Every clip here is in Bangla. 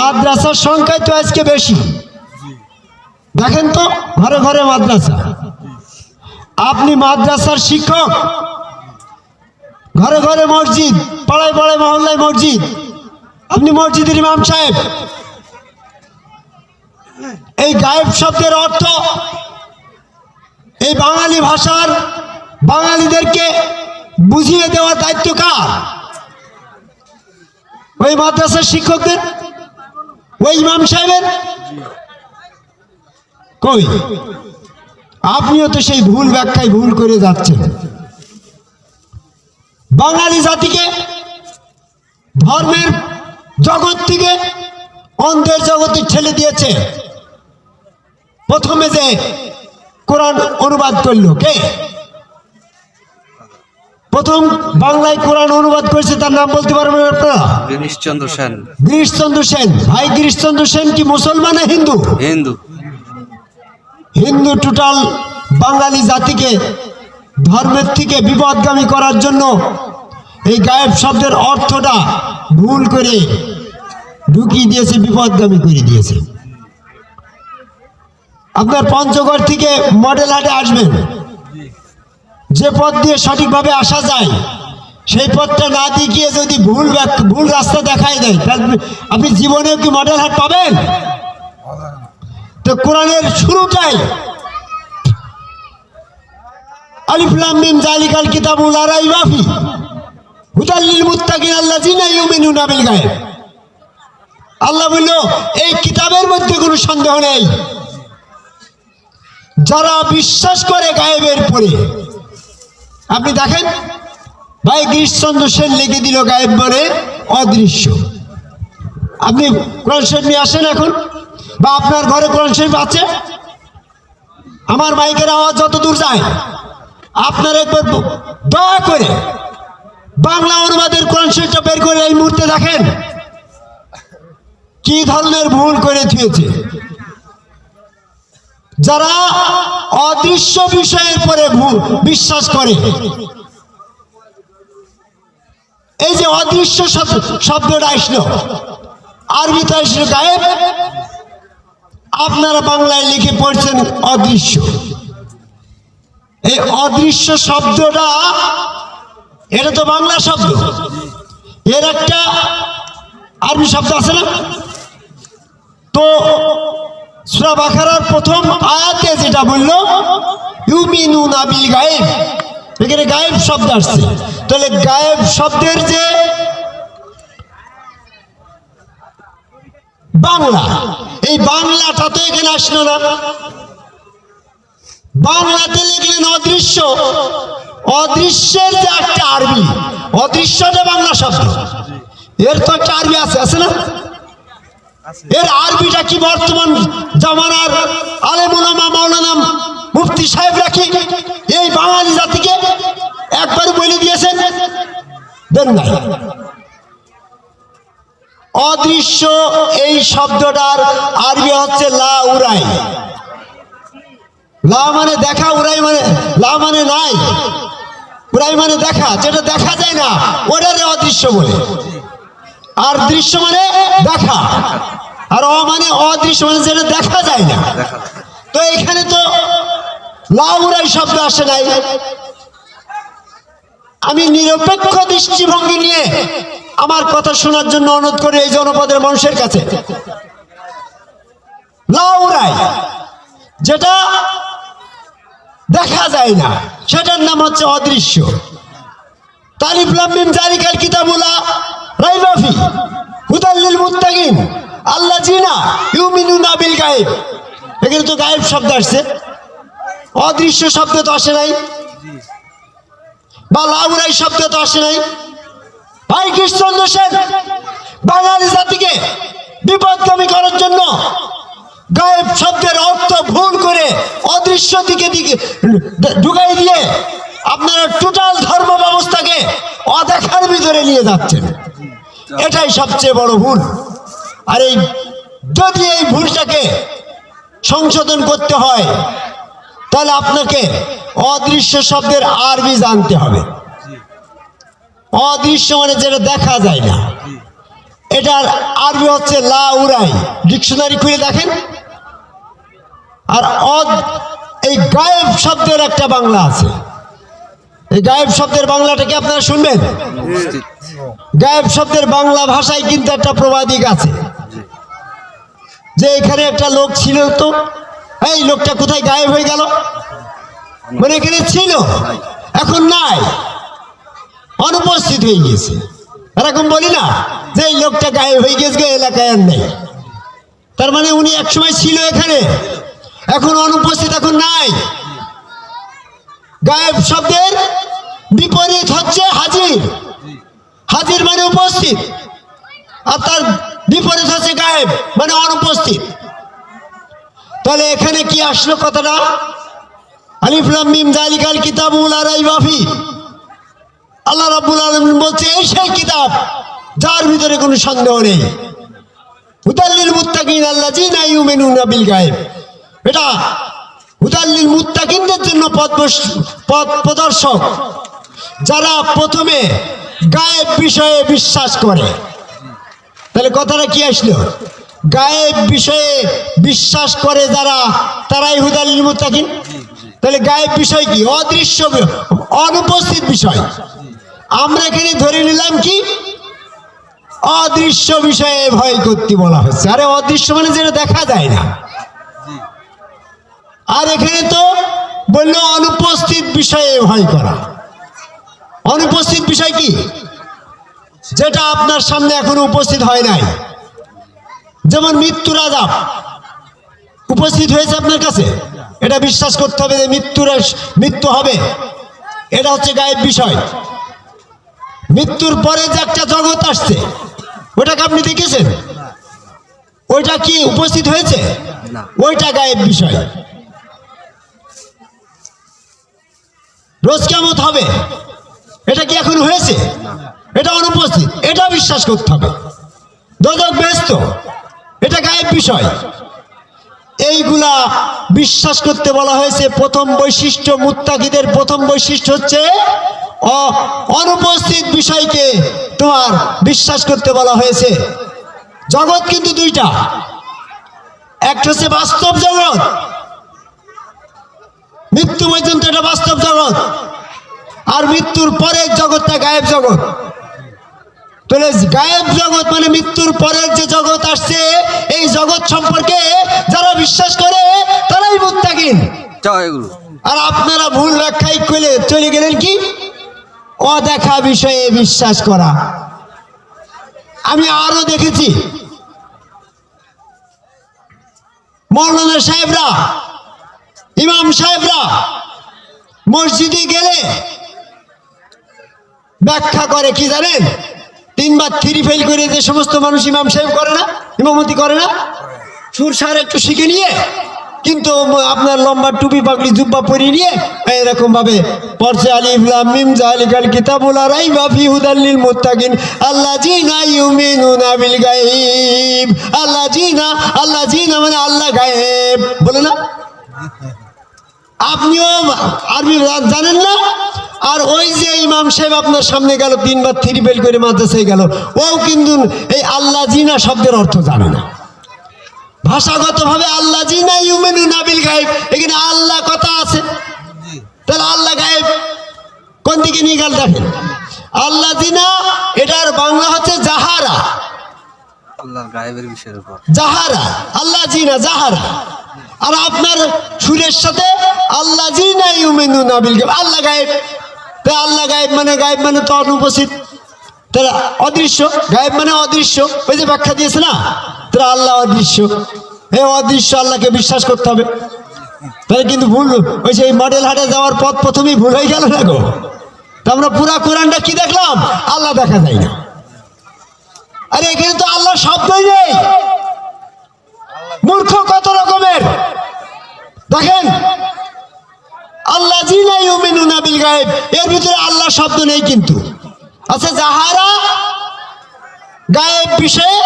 মাদ্রাসার সংখ্যায় তো আজকে বেশি। দেখেন তো, ঘরে ঘরে মাদ্রাসা। আপনি মাদ্রাসার শিক্ষক, ঘরে ঘরে মসজিদ, পাড়ায় পাড়ায় মহল্লায় মসজিদ। আপনি মসজিদের ইমাম সাহেব। এই গায়েব শব্দের অর্থ, এই বাঙালি ভাষার বাঙালিদেরকে বুঝিয়ে দেওয়ার দায়িত্ব কার? ওই মাদ্রাসার শিক্ষকদের ওই ইমাম সাহেবের? কই? আপনিও তো সেই ভুল ব্যাখ্যায় ভুল করে যাচ্ছেন। বাঙালি জাতিকে, ধর্মের জগৎ থেকে অন্ধের জগতে ঠেলে দিয়েছে। প্রথমে যে কোরআন অনুবাদ করল কে? প্রথম বাংলায় কোরআন অনুবাদ করেছে তার নাম বলতে পারবেন আপনারা? গিরিশচন্দ্র সেন। গিরিশচন্দ্র সেন। ভাই গিরিশচন্দ্র সেন কি মুসলমান না হিন্দু? হিন্দু। হিন্দু টোটাল বাঙালি জাতিকে ধর্মের থেকে বিপদগামী করার জন্য এই গায়েব শব্দের অর্থটা ভুল করে ঢুকিয়ে দিয়েছে বিপদগামী করে দিয়েছে। আপনার পঞ্চগড় থেকে মডেল হাটে আসবেন। যে পথ দিয়ে সঠিকভাবে আসা যায়, সেই পথটা না দেখিয়ে যদি ভুল ভুল রাস্তা দেখাই দেয়, তাহলে আপনি জীবনেও কি মডেল হাট পাবেন? তো কোরআনের শুরুটাই জালিকাল মুত্তাকিন গায়ব। আল্লাহ বলল, এই কিতাবের মধ্যে সন্দেহ নেই। যারা বিশ্বাস করে গায়েবের পরে আপনি দেখেন? ভাই গিরিশচন্দ্র সেন লিখে দিল গায়েব মানে অদৃশ্য। আপনি কোরআন শরীফ নিয়ে আসেন এখন? বা আপনার ঘরে কোরআন শরীফ আছে? আমার মাইকের আওয়াজ যত দূর যায়, আপনার একবার দয়া করে বাংলা অনুবাদের কোরআন শরীফটা বের করে এই মুহূর্তে দেখেন। কি ধরনের ভুল করে থুয়েছে যারা অদৃশ্য বিষয়ের পরে ভুল- বিশ্বাস করে। এই যে অদৃশ্য শব্দ- শব্দটা আসলো। আরবিতে আসলো গায়েব আপনারা বাংলায় লিখে পড়ছেন অদৃশ্য। এই অদৃশ্য শব্দটা, এটা তো বাংলা শব্দ। এর একটা আরবি শব্দ আছে না? তো সুরা বাখারার প্রথম আয়াতে যেটা বলল ইউমিনু নাবিল গায়েব। এখানে গায়েব শব্দ আসছে। তাহলে গায়েব শব্দের যে বাংলা, এই বাংলাটা তো এখানে আসলো না। বাংলাতে লিখলেন অদৃশ্য? অদৃশ্যের যে একটা আরবি অদৃশ্যটা বাংলা শব্দ, এর তো একটা আরবি আছে আছে না? এর আরবিটা কি বর্তমান জামানার আলেমুলামা মাওলানা মুফতি সাহেব রাখি এই বাঙালি জাতিকে একবার বলে দিয়েছেন, দেন নাই। অদৃশ্য এই শব্দটার আরবি হচ্ছে লা উড়াই লা মানে দেখা উড়াই মানে লা মানে নাই। উড়াই মানে দেখা, যেটা দেখা যায় না, ওটারে অদৃশ্য বলে। আর দৃশ্য মানে দেখা। আর অ মানে অদৃশ্য মানে যেটা দেখা যায় না। তো এখানে তো লাউরাই শব্দ আসে নাই। আমি নিরপেক্ষ দৃষ্টিভঙ্গি নিয়ে আমার কথা শোনার জন্য অনুরোধ করি এই জনপদের মানুষের কাছে। লাউরাই, যেটা দেখা যায় না, সেটার নাম হচ্ছে অদৃশ্য। তালিফলাম মিম জারিকাল কিতাবুলা আল্লাহ জিনা গায়েব। তো গায়েব শব্দ আসছে। অদৃশ্য শব্দ তো আসে নাই। বা লাউরাই শব্দ তো আসে নাই। ভাই কৃষ্ণচন্দ্র সেন, বাঙালি জাতিকে বিপদগামী করার জন্য গায়েব শব্দের অর্থ ভুল করে অদৃশ্য দিকে দিকে ঢুকাই দিয়ে আপনারা টোটাল ধর্ম ব্যবস্থাকে অদেখার ভিতরে নিয়ে যাচ্ছেন। এটাই সবচেয়ে বড় ভুল। আর এই, যদি এই ভুলটাকে সংশোধন করতে হয়, তাহলে আপনাকে অদৃশ্য শব্দের আরবি জানতে হবে। অদৃশ্য মানে যেটা দেখা যায় না। এটার আরবি হচ্ছে লা উরাই। ডিকশনারি খুলে দেখেন। আর এই গায়েব শব্দের একটা বাংলা আছে। এই গায়েব শব্দের বাংলাটা কি আপনারা শুনবেন? গায়েব শব্দের বাংলা ভাষায় কিন্তু একটা প্রবাদিক আছে। যে এখানে একটা লোক ছিল তো, এই লোকটা কোথায় গায়েব হয়ে গেল? মানে এখানে ছিল, এখন নাই। অনুপস্থিত হয়ে গেছে এরকম বলি না যে এই লোকটা গায়েব হয়ে গেছে এলাকায় আর নেই। তার মানে উনি একসময় ছিল এখানে, এখন অনুপস্থিত এখন নাই। গায়েব শব্দের বিপরীত হচ্ছে হাজির। হাজির মানে উপস্থিত। আর তার বিপরীত হচ্ছে গায়েব মানে অনুপস্থিত। তাহলে এখানে কি আসলো কথাটা? আলিফলাম মিম জালিকাল কিতাবুল আরাই বাফি আল্লাহ রাব্বুল আলামিন বলছে, এই সেই কিতাব, যার ভিতরে কোনো সন্দেহ নেই। হুদাল্লিল মুত্তাকিন আল্লাযিনা ইউমিনুনা বিল গায়েব। এটা হুদাল্লিল মুত্তাকিনদের জন্য পথ পথ প্রদর্শক। যারা প্রথমে গায়েব বিষয়ে বিশ্বাস করে। তাহলে কথাটা কি আসলো? গায়েব বিষয়ে বিশ্বাস করে যারা, তারাই হুদাল্লিল মুত্তাকিন। তাহলে গায়েব বিষয় কি? অদৃশ্য অনুপস্থিত বিষয়। আমরা এখানে ধরে নিলাম কি? অদৃশ্য বিষয়ে ভয় করতে বলা হচ্ছে। আরে অদৃশ্য মানে যেটা দেখা যায় না। আর এখানে তো বলল অনুপস্থিত বিষয়ে ভয় করা। অনুপস্থিত বিষয় কি? যেটা আপনার সামনে এখনও উপস্থিত হয় নাই। যেমন মৃত্যুর আজাব। উপস্থিত হয়েছে আপনার কাছে? এটা বিশ্বাস করতে হবে যে মৃত্যুর মৃত্যু হবে। এটা হচ্ছে গায়েব বিষয়। মৃত্যুর পরে যে একটা জগৎ আসছে ওটাকে আপনি দেখেছেন? ওইটা কি উপস্থিত হয়েছে? ওইটা গায়েব বিষয়। রোজ কেমত হবে। এটা কি এখন হয়েছে? এটা অনুপস্থিত। এটা বিশ্বাস করতে হবে। দোজক ব্যস্ত। এটা গায়েব বিষয়। এইগুলা বিশ্বাস করতে বলা হয়েছে প্রথম বৈশিষ্ট্য মুত্তাকিদের। প্রথম বৈশিষ্ট্য হচ্ছে অনুপস্থিত বিষয়কে তোমার বিশ্বাস করতে বলা হয়েছে। জগৎ কিন্তু দুইটা। একটা হচ্ছে বাস্তব জগৎ। মৃত্যু পর্যন্ত এটা বাস্তব জগৎ। আর মৃত্যুর পরের জগৎটা গায়েব জগৎ। তাহলে গায়েব জগৎ মানে মৃত্যুর পরের যে জগৎ আসছে এই জগৎ সম্পর্কে যারা বিশ্বাস করে তারাই মুত্তাকিন। আর আপনারা ভুল ব্যাখ্যায় করে চলে গেলেন কি? অদেখা বিষয়ে বিশ্বাস করা। আমি আরও দেখেছি। মৌলানা সাহেবরা ইমাম সাহেবরা মসজিদে গেলে ব্যাখ্যা করে, কি জানেন? তিনবার থ্রি ফেল করে যে সমস্ত মানুষ ইমাম সাহেব করে না, ইমামতি করে না, সুর সার একটু শিখে নিয়ে, কিন্তু আপনার লম্বা টুপি পাগড়ি জুব্বা পরিয়ে নিয়ে এরকম ভাবে পড়ছে আলিফ লাম মিম জালিকাল কিতাবুল আরাই বাফি হুদাল্লিল মুত্তাকিন আল্লাহ জিনা ইউমিনুনা বিল গায়ব আল্লাহ জিনা আল্লাহ জিনা মানে আল্লাহ গায়েব, বলে না? আপনিও আরবি জানেন না? আর ওই যে ইমাম সাহেব আপনার সামনে গেল তিনবার থ্রি বেল করে মাদ্রাসায় গেল ও কিন্তু এই আল্লাহ জিনা শব্দের অর্থ জানে না। ভাষাগতভাবে আল্লাহ জিনা ইউমেনু নাবিল গায়েব এখানে আল্লাহ কথা আছে। তাহলে আল্লাহ গায়েব কোন দিকে নিয়ে গেল দেখেন? আল্লাহ জিনা এটার বাংলা হচ্ছে জাহারা। জাহারা আল্লাহ জিনা জাহারা। আর আপনার সুরের সাথে আল্লাহ জিনা ইউমেনু নাবিল গায়েব আল্লাহ গায়েব। তা আল্লাহ গায়েব মানে গায়েব মানে তো অনুপস্থিত। তাহলে অদৃশ্য, গায়েব মানে অদৃশ্য। ওই যে ব্যাখ্যা দিয়েছে না? তাহলে আল্লাহ অদৃশ্য। এই অদৃশ্য আল্লাহকে বিশ্বাস করতে হবে। তাহলে কিন্তু ভুল, ওই এই মডেল হাটে যাওয়ার পথ প্রথমেই ভুল হয়ে গেল না গো? তা আমরা পুরা কোরআনটা কি দেখলাম? আল্লাহ দেখা যায় না। আরে এখানে তো আল্লাহ শব্দই নেই। মূর্খ কত রকমের? দেখেন আল্লাহ বিল গায়েব। এর ভিতরে আল্লাহ শব্দ নেই কিন্তু। আচ্ছা যাহারা গায়েব বিষয়ে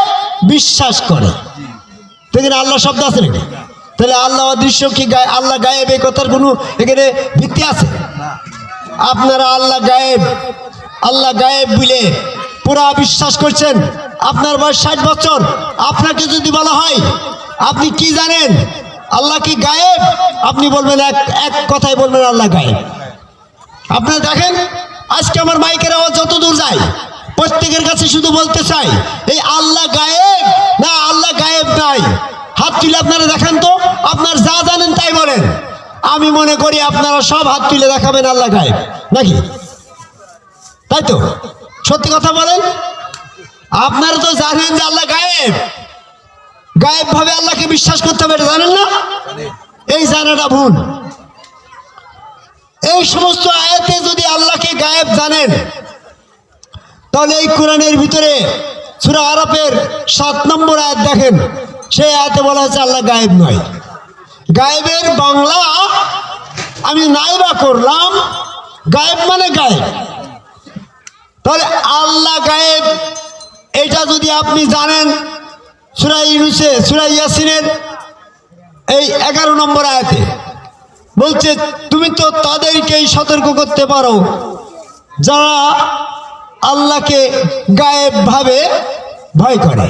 বিশ্বাস করে। এখানে আল্লাহ শব্দ আছে নাকি? তাহলে আল্লাহ অদৃশ্য কি গায়ে আল্লাহ গায়েব এই কথার কোনো এখানে ভিত্তি আছে? আপনারা আল্লাহ গায়েব আল্লাহ গায়েব বলে পুরা বিশ্বাস করছেন। আপনার বয়স ষাট বছর। আপনাকে যদি বলা হয়, আপনি কি জানেন? আল্লাহ কি গায়েব? আপনি বলবেন এক এক কথায় বলবেন আল্লাহ গায়েব। আপনারা দেখেন, আজকে আমার মাইকের আওয়াজ যত দূর যায়, প্রত্যেকের কাছে শুধু বলতে চাই, এই আল্লাহ গায়েব? না, আল্লাহ গায়েব নাই। হাত তুলে আপনারা দেখেন তো, আপনার যা জানেন তাই বলেন। আমি মনে করি আপনারা সব হাত তুলে দেখাবেন আল্লাহ গায়েব, নাকি? তাই তো? সত্যি কথা বলেন? আপনারা তো জানেন যে আল্লাহ গায়েব। গায়েব ভাবে আল্লাহকে বিশ্বাস করতে হবে, এটা জানেন না? এই জানাটা ভুল। এই সমস্ত আয়াতে যদি আল্লাহকে গায়েব জানেন, তাহলে এই কোরআনের ভিতরে সুরা আরবের সাত নম্বর আয়াত দেখেন, সেই আয়াতে বলা হয়েছে, আল্লাহ গায়েব নয়। গায়েবের বাংলা আমি নাইবা করলাম, গায়েব মানে গায়েব। তাহলে আল্লাহ গায়েব, এটা যদি আপনি জানেন সুরা ইউনুসে, সুরা ইয়াসিনের এই এগারো নম্বর আয়াতে বলছে, তুমি তো তাদেরকেই সতর্ক করতে পারো, যারা আল্লাহকে গায়েব ভাবে ভয় করে।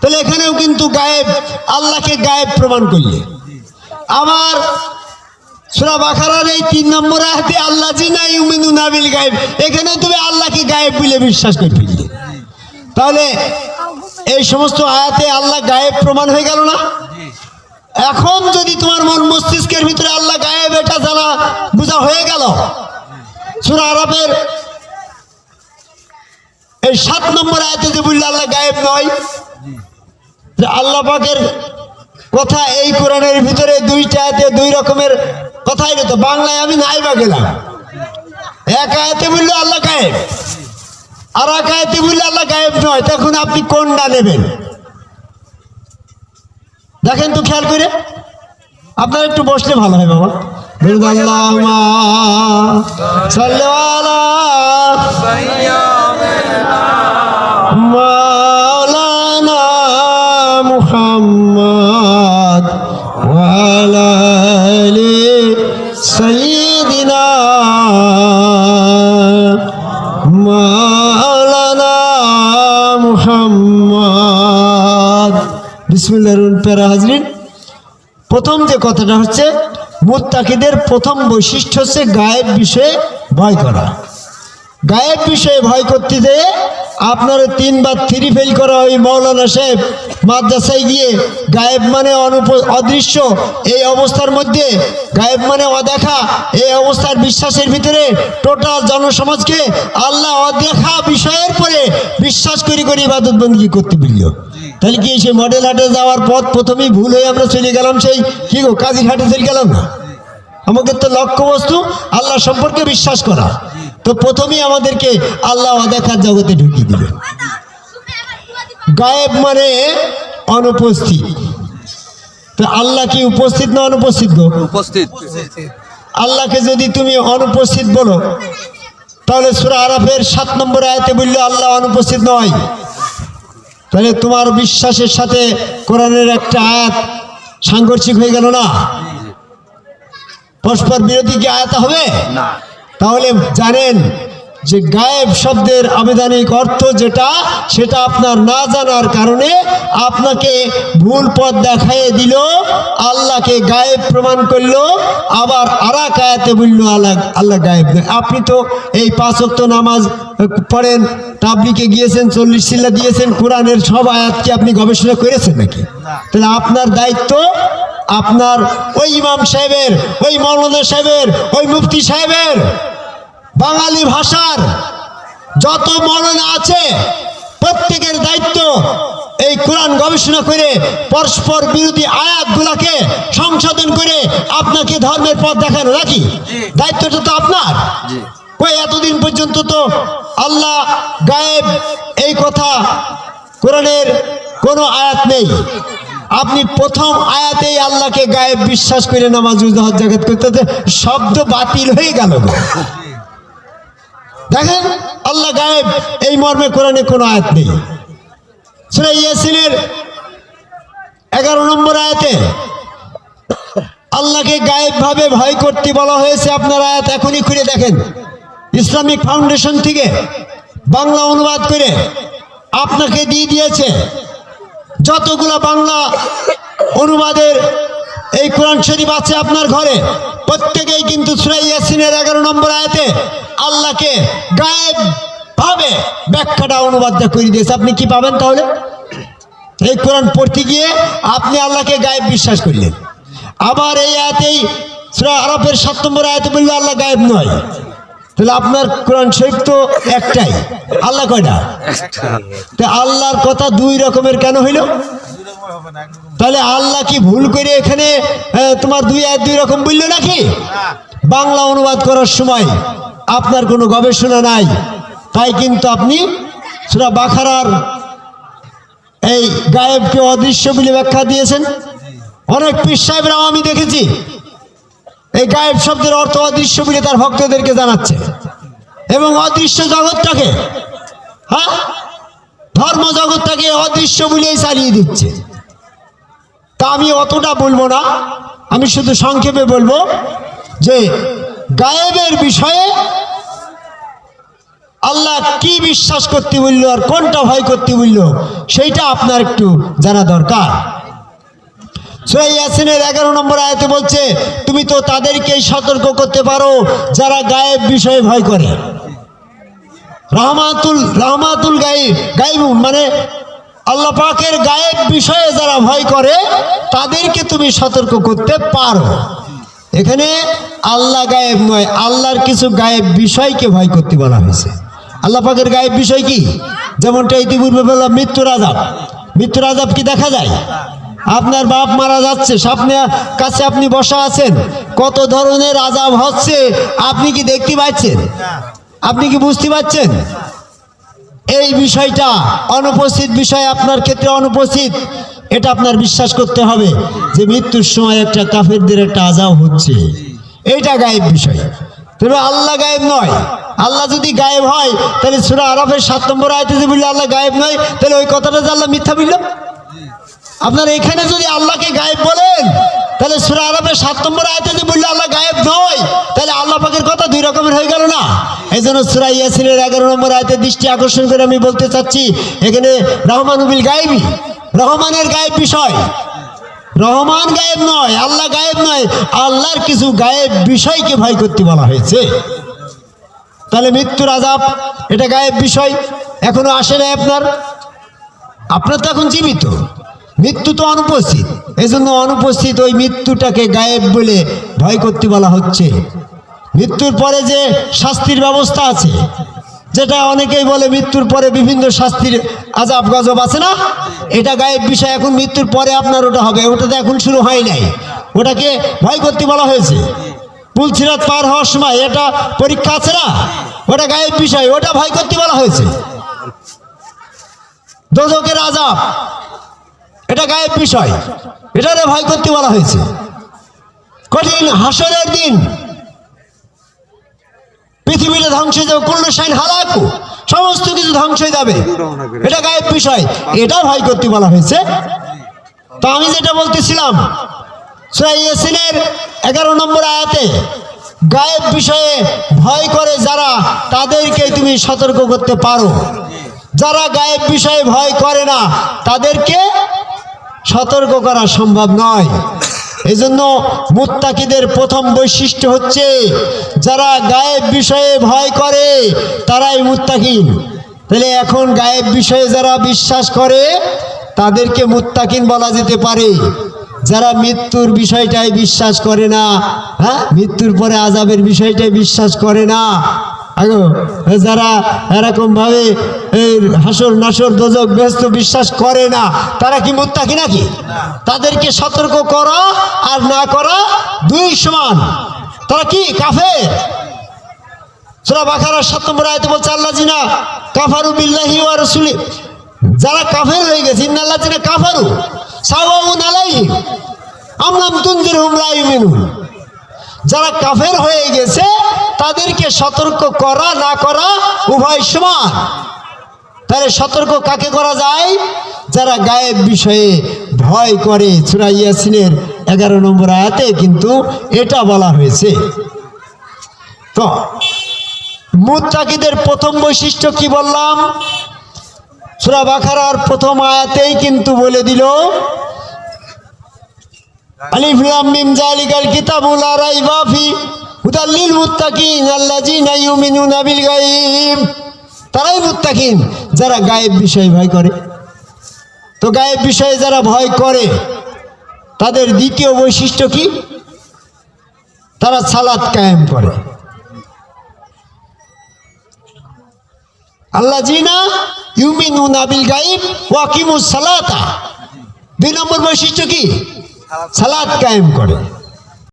তাহলে এখানেও কিন্তু গায়েব, আল্লাহকে গায়েব প্রমাণ করলে। আমার সুরা বাখারার এই তিন নম্বর আয়াতে আল্লাহ জিনা ইউমিনু নাবিল গায়েব এখানেও তুমি আল্লাহকে গায়েব বলে বিশ্বাস করে ফেললে। তাহলে এই সমস্ত আয়াতে আল্লাহ গায়েব প্রমাণ হয়ে গেল না? এখন যদি তোমার মন মস্তিষ্কের ভিতরে আল্লাহ গায়েব এটা জানা বোঝা হয়ে গেল। সুরা আরবের এই সাত নম্বর আয়াতে যে বললে আল্লাহ গায়েব নয় আল্লাহ পাকের কথা এই কোরআনের ভিতরে দুইটা আয়াতে দুই রকমের কথাই রয়েছে বাংলায় আমি নাইবা গেলাম। এক আয়াতে বললে আল্লাহ গায়েব। আর এক আয়াতে বললে আল্লাহ গায়েব নয়। তখন আপনি কোনটা নেবেন। দেখেন তো খেয়াল করে। আপনার একটু বসলে ভালো হয় বাবা। বিরদাল্লাহুম্মা কথাটা হচ্ছে, মুত্তাকিদের প্রথম বৈশিষ্ট্য হচ্ছে গায়েব বিষয়ে ভয় করা। গায়েব বিষয়ে ভয় করতে যেয়ে আপনার তিনবার থ্রি ফেল করা ওই মৌলানা সাহেব মাদ্রাসায় গিয়ে গায়েব মানে অনুপ অদৃশ্য, এই অবস্থার মধ্যে গায়েব মানে অদেখা, এই অবস্থার বিশ্বাসের ভিতরে টোটাল জনসমাজকে আল্লাহ অদেখা বিষয়ের পরে বিশ্বাস করি করি ইবাদত বন্দী করতে বলল। তাহলে কি সেই মডেল হাটে যাওয়ার পথ প্রথমেই ভুল হয়ে আমরা চলে গেলাম সেই কি গো কাজীর হাটে চলে গেলাম না? আমাদের তো লক্ষ্য বস্তু আল্লাহ সম্পর্কে বিশ্বাস করা। তো প্রথমেই আমাদেরকে আল্লাহ অদেখার জগতে ঢুকিয়ে দিল গায়েব মানে অনুপস্থিত। তো আল্লাহ কি উপস্থিত না অনুপস্থিত গো? উপস্থিত। আল্লাহকে যদি তুমি অনুপস্থিত বলো তাহলে সুরা আরাফের সাত নম্বর আয়াতে বললে আল্লাহ অনুপস্থিত নয়। তাহলে তোমার বিশ্বাসের সাথে কোরআনের একটা আয়াত সাংঘর্ষিক হয়ে গেল না? পরস্পর বিরোধী কি আয়াত হবে? না। তাহলে জানেন যে গায়েব শব্দের আবেদনিক অর্থ যেটা, সেটা আপনার না জানার কারণে আপনাকে ভুল পথ দেখাইয়ে দিল, আল্লাহকে গায়েব প্রমাণ করল, আবার আর এক আয়াতে বলল, আল্লাহ আল্লাহ গায়েব নয়। আপনি তো এই পাঁচ ওয়াক্ত নামাজ পড়েন তাবলিকে গিয়েছেন, চল্লিশ সিল্লা দিয়েছেন, কোরআনের সব আয়াতকে আপনি গবেষণা করেছেন নাকি তাহলে আপনার দায়িত্ব, আপনার ওই ইমাম সাহেবের, ওই মৌলানা সাহেবের, ওই মুফতি সাহেবের বাঙালি ভাষার যত মৌলানা আছে প্রত্যেকের দায়িত্ব এই কোরআন গবেষণা করে পরস্পর বিরোধী আয়াতগুলাকে সংশোধন করে আপনাকে ধর্মের পথ দেখানো নাকি? দায়িত্বটা তো আপনার। কই এতদিন পর্যন্ত তো আল্লাহ গায়েব এই কথা কোরআনের কোনো আয়াত নেই। আপনি প্রথম আয়াতেই আল্লাহকে গায়েব বিশ্বাস করে নামাজ জাগাত করতে শব্দ বাতিল হয়ে গেল। দেখেন, আল্লাহ গায়েব, এই মর্মে কোরআনে কোনো আয়াত নেই। সুরা ইয়াসিনের এগারো নম্বর আয়াতে, আল্লাহকে গায়েব ভাবে ভয় করতে বলা হয়েছে আপনার আয়াত, এখনই খুলে দেখেন। ইসলামিক ফাউন্ডেশন থেকে বাংলা অনুবাদ করে আপনাকে দিয়ে দিয়েছে, যতগুলো বাংলা অনুবাদের এই কোরআন শরীফ আছে আপনার ঘরে। প্রত্যেকেই কিন্তু সুরাই ইয়াসিনের এগারো নম্বর আয়াতে আল্লাহকে গায়েব ভাবে ব্যাখ্যাটা অনুবাদটা করে দিয়েছে। আপনি কি পাবেন তাহলে? এই কোরআন পড়তে গিয়ে আপনি আল্লাহকে গায়েব বিশ্বাস করলেন। আবার এই আয়াতেই সুরা আরবের সাত নম্বর আয়াতে বললে আল্লাহ গায়েব নয়। তাহলে আপনার কোরআন শরীফ তো একটাই। আল্লাহ কয়টা? তা আল্লাহর কথা দুই রকমের কেন হইল? তাহলে আল্লাহ কি ভুল করে এখানে তোমার দুই এক দুই রকম বলল নাকি? বাংলা অনুবাদ করার সময় আপনার কোনো গবেষণা নাই, তাই কিন্তু আপনি সুরা বাখারার এই গায়েবকে অদৃশ্য বলে ব্যাখ্যা দিয়েছেন। অনেক পীর সাহেবরাও আমি দেখেছি, এই গায়েব শব্দের অর্থ অদৃশ্য বলে তার ভক্তদেরকে জানাচ্ছে। এবং অদৃশ্য জগৎটাকে হ্যাঁ? ধর্ম জগৎটাকে অদৃশ্য বলেই চালিয়ে দিচ্ছে। তা আমি অতটা বলব না। আমি শুধু সংক্ষেপে বলব যে গায়েবের বিষয়ে আল্লাহ কি বিশ্বাস করতে বলল আর কোনটা ভয় করতে বলল, সেইটা আপনার একটু জানা দরকার। ইয়াসিনের এগারো নম্বর আয়তে বলছে, তুমি তো তাদেরকেই সতর্ক করতে পারো যারা গায়েব বিষয়ে ভয় করে। রহমাতুল রহমাতুল গাইব গাইব মানে আল্লাহ পাকের গায়েব বিষয়ে যারা ভয় করে, তাদেরকে তুমি সতর্ক করতে পারো। এখানে আল্লাহ গায়েব নয়, আল্লাহর কিছু গায়েব বিষয়কে ভয় করতে বলা হয়েছে। আল্লাহ পাকের গায়েব বিষয় কি? যেমনটা ইতিপূর্বে বললাম, মৃত্যুর আজাব মৃত্যুর আজাব কি দেখা যায়? আপনার বাপ মারা যাচ্ছে, সামনে কাছে আপনি বসা আছেন, কত ধরনের আজাব হচ্ছে, আপনি কি দেখতে পাচ্ছেন? আপনি কি বুঝতে পারছেন এই বিষয়টা, অনুপস্থিত বিষয় আপনার ক্ষেত্রে অনুপস্থিত, এটা আপনার বিশ্বাস করতে হবে যে মৃত্যুর সময় একটা কাফেরদের একটা আজাও হচ্ছে। এইটা গায়েব বিষয়। তবে আল্লাহ গায়েব নয়, আল্লাহ যদি গায়েব হয়, তাহলে সুরা আরবের সাত নম্বর আয়তে যে বললে আল্লাহ গায়েব নয়, তাহলে ওই কথাটা যে আল্লাহ মিথ্যা বলল? আপনার এখানে যদি আল্লাহকে গায়েব বলেন, তাহলে সুরা আরবের সাত নম্বর আয়তে যে বললে আল্লাহ গায়েব নয়, তাহলে আল্লাহ পাকের কথা দুই রকমের হয়ে গেল না? এই জন্য সুরা ইয়াসিনের এগারো নম্বর আয়তে দৃষ্টি আকর্ষণ করে আমি বলতে চাচ্ছি, এখানে রহমান রহমানুবিল গায়েবী, রহমানের গায়েব বিষয়। রহমান গায়েব নয়, আল্লাহ গায়েব নয়, আল্লাহর কিছু গায়েব বিষয়কে ভয় করতে বলা হয়েছে। তাহলে মৃত্যুর আজাব এটা গায়েব বিষয়, এখনও আসে নাই আপনার? আপনার তো এখন জীবিত। মৃত্যু তো অনুপস্থিত। এই জন্য অনুপস্থিত ওই মৃত্যুটাকে গায়েব বলে ভয় করতে বলা হচ্ছে। মৃত্যুর পরে যে শাস্তির ব্যবস্থা আছে, যেটা অনেকেই বলে মৃত্যুর পরে বিভিন্ন শাস্তির আজাব গজব আছে না? এটা গায়েব বিষয়, এখন মৃত্যুর পরে আপনার ওটা হবে। ওটা তো এখন শুরু হয় নাই। ওটাকে ভয় করতে বলা হয়েছে। পুলসিরাত পার হওয়ার সময় এটা পরীক্ষা আছে না? ওটা গায়েব বিষয়, ওটা ভয় করতে বলা হয়েছে। দোজকের আজাব এটা গায়েব বিষয়। এটারে ভয় করতে বলা হয়েছে। কঠিন হাসরের দিন। পৃথিবীটা ধ্বংস হয়ে যাবে। কুল্লু সাইন হালাকু। সমস্ত কিছু ধ্বংস হয়ে যাবে। এটা গায়েব বিষয়। এটা ভয় করতে বলা হয়েছে। তো আমি যেটা বলতেছিলাম এগারো নম্বর আয়াতে, গায়েব বিষয়ে ভয় করে যারা, তাদেরকে তুমি সতর্ক করতে পারো। যারা গায়েব বিষয়ে ভয় করে না, তাদেরকে সতর্ক করা সম্ভব নয়। এজন্য জন্য মুত্তাকিদের প্রথম বৈশিষ্ট্য হচ্ছে, যারা গায়েব বিষয়ে ভয় করে, তারাই মুত্তাকিন। তাহলে এখন গায়েব বিষয়ে যারা বিশ্বাস করে, তাদেরকে মুত্তাকিন বলা যেতে পারে। যারা মৃত্যুর বিষয়টাই বিশ্বাস করে না হ্যাঁ? মৃত্যুর পরে আজাবের বিষয়টাই বিশ্বাস করে না। যারা এরকম ভাবে হাসর নাসর দোজক ব্যস্ত বিশ্বাস করে না, তারা কি মুত্তাকি নাকি? তাদেরকে সতর্ক করা আর না করা, দুই সমান। তারা কি কাফে সুরা বাখারার সাত নম্বর আয়তে বলছে, আল্লাহ জিনা কাফারু বিল্লাহি ওয়া রাসূলি, যারা কাফের হয়ে গেছে ইন্নাল্লাহ জিনা কাফারু সাওয়াউন আলাইহিম আমলাম তুনজিরহুম লা ইউমিনুন। যারা কাফের হয়ে গেছে, তাদেরকে সতর্ক করা, না করা উভয় সমান। তাহলে সতর্ক কাকে করা যায়? যারা গায়েব বিষয়ে ভয় করে, সুরা ইয়াসিনের এগারো নম্বর আয়াতে কিন্তু এটা বলা হয়েছে। তো, মুত্তাকিদের প্রথম বৈশিষ্ট্য কি বললাম? সুরা বাখারার প্রথম আয়াতেই কিন্তু বলে দিল ফি। লিল ইউমিনুনা তারাই যারা গায়েব বিষয় ভয় করে। তো গায়েব বিষয়ে যারা ভয় করে, তাদের দ্বিতীয় বৈশিষ্ট্য কি? তারা সালাত কায়েম করে। আল্লাহ জিনা ইউমিনু নাবিল গাইব ওয়াকিমুস সালাতা। দুই নম্বর বৈশিষ্ট্য কি? সালাত কায়েম করে।